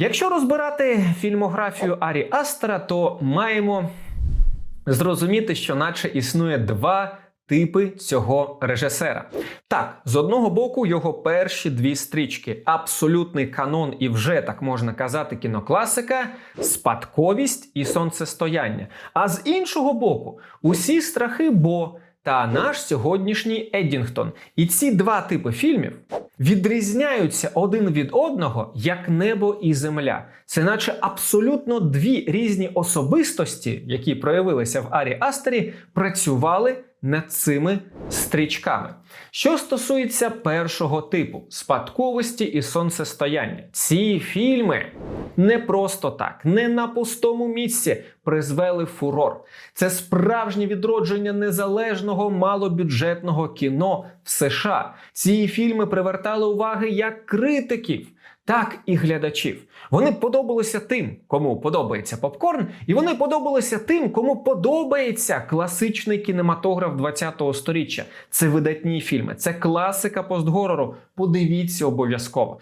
Якщо розбирати фільмографію Арі Астера, то маємо зрозуміти, що наче існує два типи цього режисера. Так, з одного боку, його перші дві стрічки абсолютний канон, і вже так можна казати, кінокласика, спадковість і сонцестояння. А з іншого боку, усі страхи Бо та наш сьогоднішній Еддінгтон. І ці два типи фільмів відрізняються один від одного як небо і земля. Це наче абсолютно дві різні особистості, які проявилися в Арі Астері, працювали над цими стрічками. Що стосується першого типу спадковості і сонцестояння, ці фільми не просто так, не на пустому місці призвели фурор. Це справжнє відродження незалежного малобюджетного кіно в США. Ці фільми привертали уваги як критиків. Так і глядачів. Вони подобалися тим, кому подобається попкорн, і вони подобалися тим, кому подобається класичний кінематограф 20-го сторіччя. Це видатні фільми, це класика постгорору. Подивіться обов'язково.